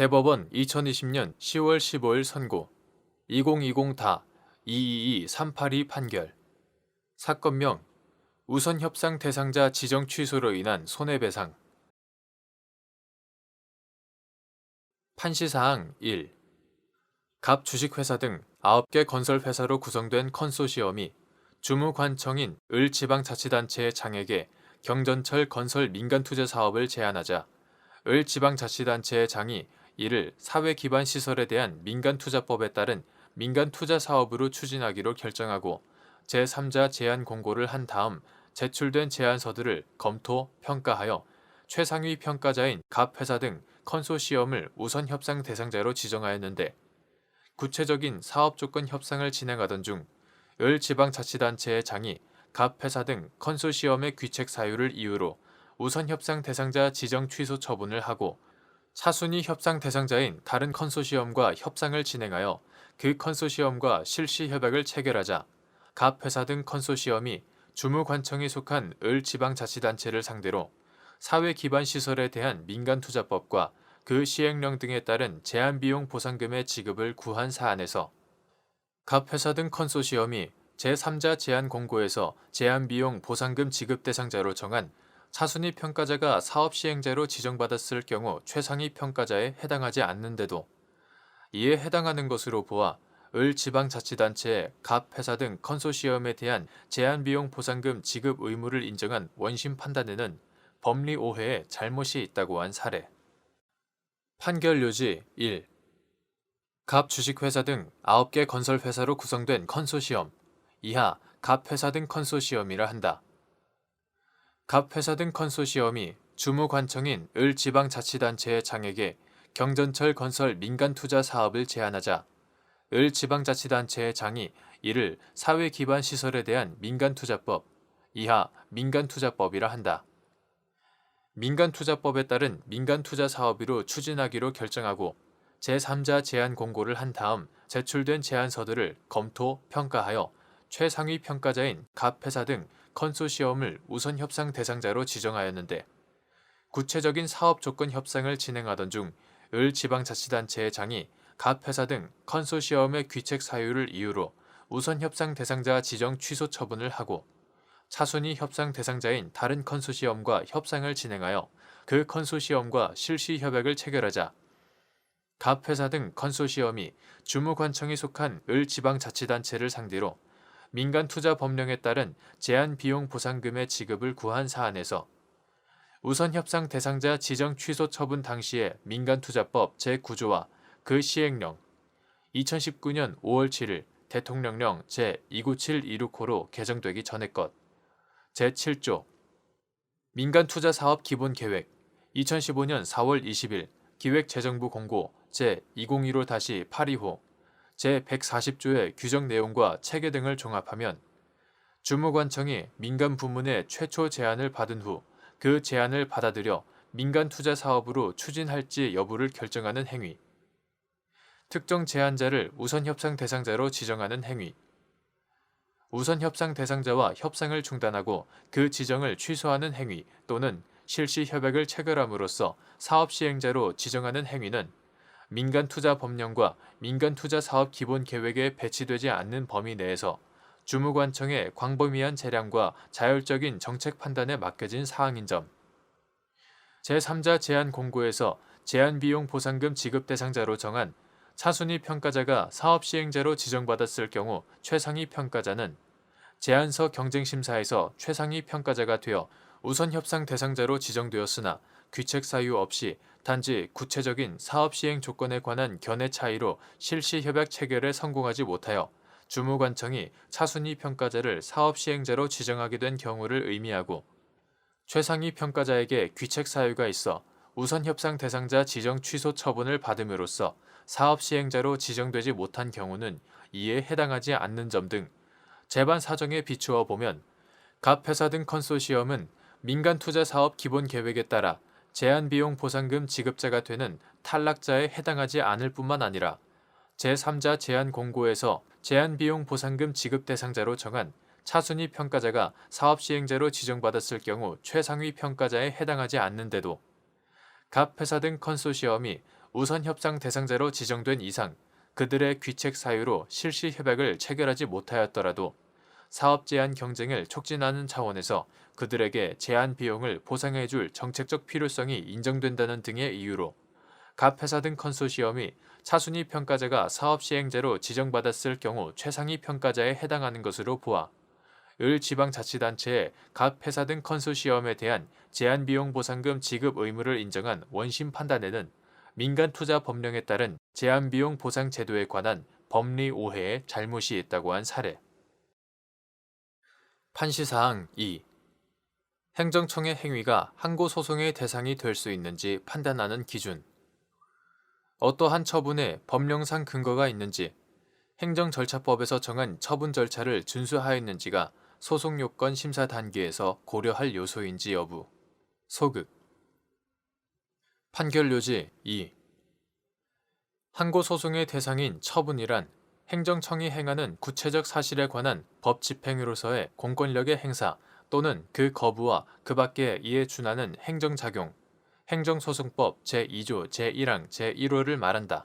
대법원 2020년 10월 15일 선고. 2020다 222-382 판결. 사건명 우선 협상 대상자 지정 취소로 인한 손해배상. 판시사항 1. 갑 주식회사 등 9개 건설회사로 구성된 컨소시엄이 주무관청인 을 지방자치단체의 장에게 경전철 건설 민간투자 사업을 제안하자 을 지방자치단체의 장이 이를 사회 기반 시설에 대한 민간 투자법에 따른 민간 투자 사업으로 추진하기로 결정하고 제3자 제안 공고를 한 다음 제출된 제안서들을 검토, 평가하여 최상위 평가자인 갑 회사 등 컨소시엄을 우선 협상 대상자로 지정하였는데 구체적인 사업 조건 협상을 진행하던 중 을 지방자치단체의 장이 갑 회사 등 컨소시엄의 귀책 사유를 이유로 우선 협상 대상자 지정 취소 처분을 하고 차순위 협상 대상자인 다른 컨소시엄과 협상을 진행하여 그 컨소시엄과 실시 협약을 체결하자 갑 회사 등 컨소시엄이 주무관청이 속한 을 지방자치단체를 상대로 사회 기반 시설에 대한 민간 투자법과 그 시행령 등에 따른 제한 비용 보상금의 지급을 구한 사안에서 갑 회사 등 컨소시엄이 제3자 제한 공고에서 제한 비용 보상금 지급 대상자로 정한 차순위 평가자가 사업 시행자로 지정받았을 경우 최상위 평가자에 해당하지 않는데도 이에 해당하는 것으로 보아 을 지방자치단체의 갑 회사 등 컨소시엄에 대한 제한비용 보상금 지급 의무를 인정한 원심 판단에는 법리 오해에 잘못이 있다고 한 사례. 판결 요지 1. 갑 주식회사 등 9개 건설회사로 구성된 컨소시엄 이하 갑 회사 등 컨소시엄이라 한다. 갑 회사 등 컨소시엄이 주무관청인 을 지방자치단체의 장에게 경전철 건설 민간 투자 사업을 제안하자 을 지방자치단체의 장이 이를 사회 기반 시설에 대한 민간 투자법 이하 민간 투자법이라 한다. 민간 투자법에 따른 민간 투자 사업으로 추진하기로 결정하고 제3자 제안 공고를 한 다음 제출된 제안서들을 검토, 평가하여 최상위 평가자인 갑 회사 등 컨소시엄을 우선 협상 대상자로 지정하였는데 구체적인 사업 조건 협상을 진행하던 중 을 지방자치단체의 장이 갑 회사 등 컨소시엄의 귀책 사유를 이유로 우선 협상 대상자 지정 취소 처분을 하고 차순위 협상 대상자인 다른 컨소시엄과 협상을 진행하여 그 컨소시엄과 실시 협약을 체결하자 갑 회사 등 컨소시엄이 주무관청이 속한 을 지방자치단체를 상대로 민간 투자 법령에 따른 제한 비용 보상금의 지급을 구한 사안에서 우선 협상 대상자 지정 취소 처분 당시의 민간투자법 제9조와 그 시행령 2019년 5월 7일 대통령령 제29726호로 개정되기 전의 것 제7조 민간투자사업 기본계획 2015년 4월 20일 기획재정부 공고 제2015-82호 제140조의 규정 내용과 체계 등을 종합하면 주무관청이 민간 부문의 최초 제안을 받은 후 그 제안을 받아들여 민간 투자 사업으로 추진할지 여부를 결정하는 행위. 특정 제안자를 우선 협상 대상자로 지정하는 행위. 우선 협상 대상자와 협상을 중단하고 그 지정을 취소하는 행위 또는 실시 협약을 체결함으로써 사업 시행자로 지정하는 행위는 민간 투자 법령과 민간 투자 사업 기본 계획에 배치되지 않는 범위 내에서 주무관청의 광범위한 재량과 자율적인 정책 판단에 맡겨진 사항인 점. 제3자 제안 공고에서 제한 비용 보상금 지급 대상자로 정한 차순위 평가자가 사업 시행자로 지정받았을 경우 최상위 평가자는 제안서 경쟁심사에서 최상위 평가자가 되어 우선 협상 대상자로 지정되었으나 귀책 사유 없이 단지 구체적인 사업 시행 조건에 관한 견해 차이로 실시 협약 체결에 성공하지 못하여 주무관청이 차순위 평가자를 사업 시행자로 지정하게 된 경우를 의미하고 최상위 평가자에게 귀책 사유가 있어 우선 협상 대상자 지정 취소 처분을 받음으로써 사업 시행자로 지정되지 못한 경우는 이에 해당하지 않는 점 등 재반 사정에 비추어 보면 갑 회사 등 컨소시엄은 민간 투자 사업 기본 계획에 따라 제한 비용 보상금 지급자가 되는 탈락자에 해당하지 않을 뿐만 아니라 제3자 제한 공고에서 제한 비용 보상금 지급 대상자로 정한 차순위 평가자가 사업 시행자로 지정받았을 경우 최상위 평가자에 해당하지 않는데도 갑 회사 등 컨소시엄이 우선 협상 대상자로 지정된 이상 그들의 귀책 사유로 실시 협약을 체결하지 못하였더라도 사업 제한 경쟁을 촉진하는 차원에서 그들에게 제한 비용을 보상해 줄 정책적 필요성이 인정된다는 등의 이유로 각 회사 등 컨소시엄이 차순위 평가자가 사업 시행자로 지정받았을 경우 최상위 평가자에 해당하는 것으로 보아 을 지방자치단체의 각 회사 등 컨소시엄에 대한 제한 비용 보상금 지급 의무를 인정한 원심 판단에는 민간 투자 법령에 따른 제한 비용 보상 제도에 관한 법리 오해에 잘못이 있다고 한 사례. 판시사항 2. 행정청의 행위가 항고 소송의 대상이 될 수 있는지 판단하는 기준. 어떠한 처분에 법령상 근거가 있는지, 행정절차법에서 정한 처분 절차를 준수하였는지가 소송 요건 심사 단계에서 고려할 요소인지 여부. 소극. 판결 요지 2. 항고 소송의 대상인 처분이란 행정청이 행하는 구체적 사실에 관한 법 집행으로서의 공권력의 행사 또는 그 거부와 그 밖에 이에 준하는 행정작용, 행정소송법 제2조 제1항 제1호를 말한다.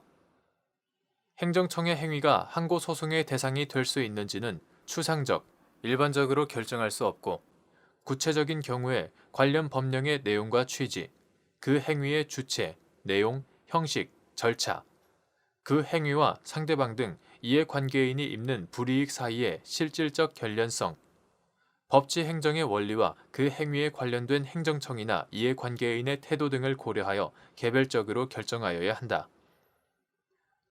행정청의 행위가 항고 소송의 대상이 될 수 있는지는 추상적, 일반적으로 결정할 수 없고 구체적인 경우에 관련 법령의 내용과 취지, 그 행위의 주체, 내용, 형식, 절차, 그 행위와 상대방 등 이해관계인이 입는 불이익 사이의 실질적 결련성, 법치 행정의 원리와 그 행위에 관련된 행정청이나 이해관계인의 태도 등을 고려하여 개별적으로 결정하여야 한다.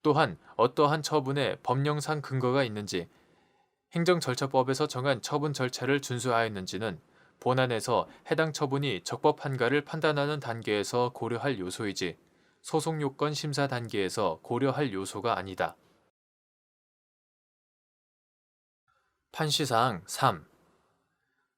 또한 어떠한 처분에 법령상 근거가 있는지, 행정절차법에서 정한 처분 절차를 준수하였는지는 본안에서 해당 처분이 적법한가를 판단하는 단계에서 고려할 요소이지 소송 요건 심사 단계에서 고려할 요소가 아니다. 판시사항 3.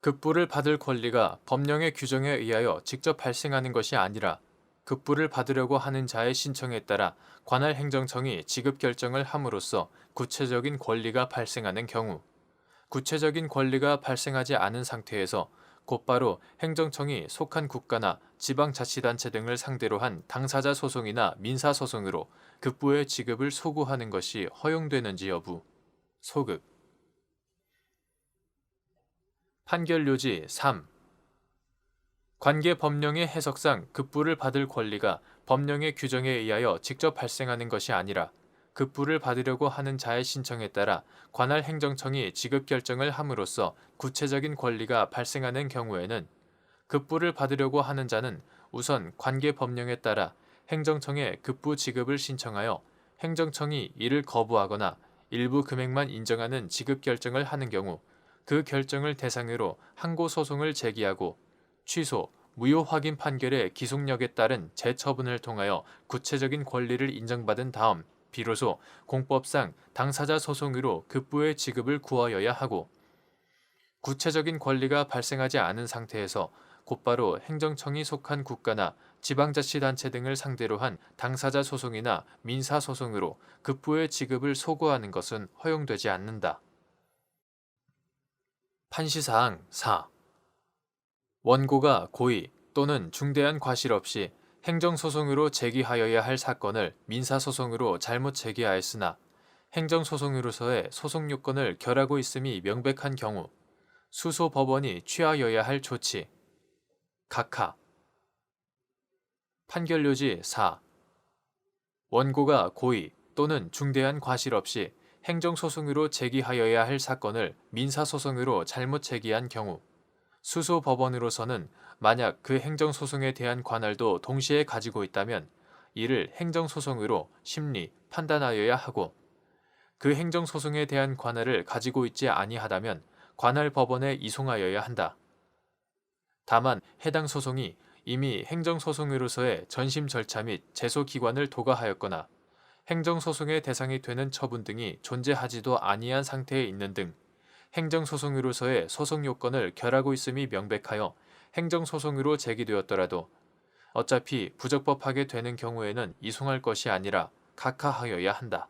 급부를 받을 권리가 법령의 규정에 의하여 직접 발생하는 것이 아니라 급부를 받으려고 하는 자의 신청에 따라 관할 행정청이 지급 결정을 함으로써 구체적인 권리가 발생하는 경우 구체적인 권리가 발생하지 않은 상태에서 곧바로 행정청이 속한 국가나 지방자치단체 등을 상대로 한 당사자 소송이나 민사소송으로 급부의 지급을 소구하는 것이 허용되는지 여부 소급 판결 요지 3. 관계 법령의 해석상 급부를 받을 권리가 법령의 규정에 의하여 직접 발생하는 것이 아니라 급부를 받으려고 하는 자의 신청에 따라 관할 행정청이 지급 결정을 함으로써 구체적인 권리가 발생하는 경우에는 급부를 받으려고 하는 자는 우선 관계 법령에 따라 행정청에 급부 지급을 신청하여 행정청이 이를 거부하거나 일부 금액만 인정하는 지급 결정을 하는 경우 그 결정을 대상으로 항고 소송을 제기하고 취소, 무효 확인 판결의 기속력에 따른 재처분을 통하여 구체적인 권리를 인정받은 다음 비로소 공법상 당사자 소송으로 급부의 지급을 구하여야 하고 구체적인 권리가 발생하지 않은 상태에서 곧바로 행정청이 속한 국가나 지방자치단체 등을 상대로 한 당사자 소송이나 민사소송으로 급부의 지급을 소구하는 것은 허용되지 않는다. 판시사항 4. 원고가 고의 또는 중대한 과실 없이 행정소송으로 제기하여야 할 사건을 민사소송으로 잘못 제기하였으나 행정소송으로서의 소송 요건을 결하고 있음이 명백한 경우 수소 법원이 취하여야 할 조치 각하 판결료지 4. 원고가 고의 또는 중대한 과실 없이 행정소송으로 제기하여야 할 사건을 민사소송으로 잘못 제기한 경우 수소 법원으로서는 만약 그 행정소송에 대한 관할도 동시에 가지고 있다면 이를 행정소송으로 심리, 판단하여야 하고 그 행정소송에 대한 관할을 가지고 있지 아니하다면 관할 법원에 이송하여야 한다. 다만 해당 소송이 이미 행정소송으로서의 전심 절차 및 제소 기관을 도과하였거나 행정소송의 대상이 되는 처분 등이 존재하지도 아니한 상태에 있는 등 행정소송으로서의 소송 요건을 결하고 있음이 명백하여 행정소송으로 제기되었더라도 어차피 부적법하게 되는 경우에는 이송할 것이 아니라 각하하여야 한다.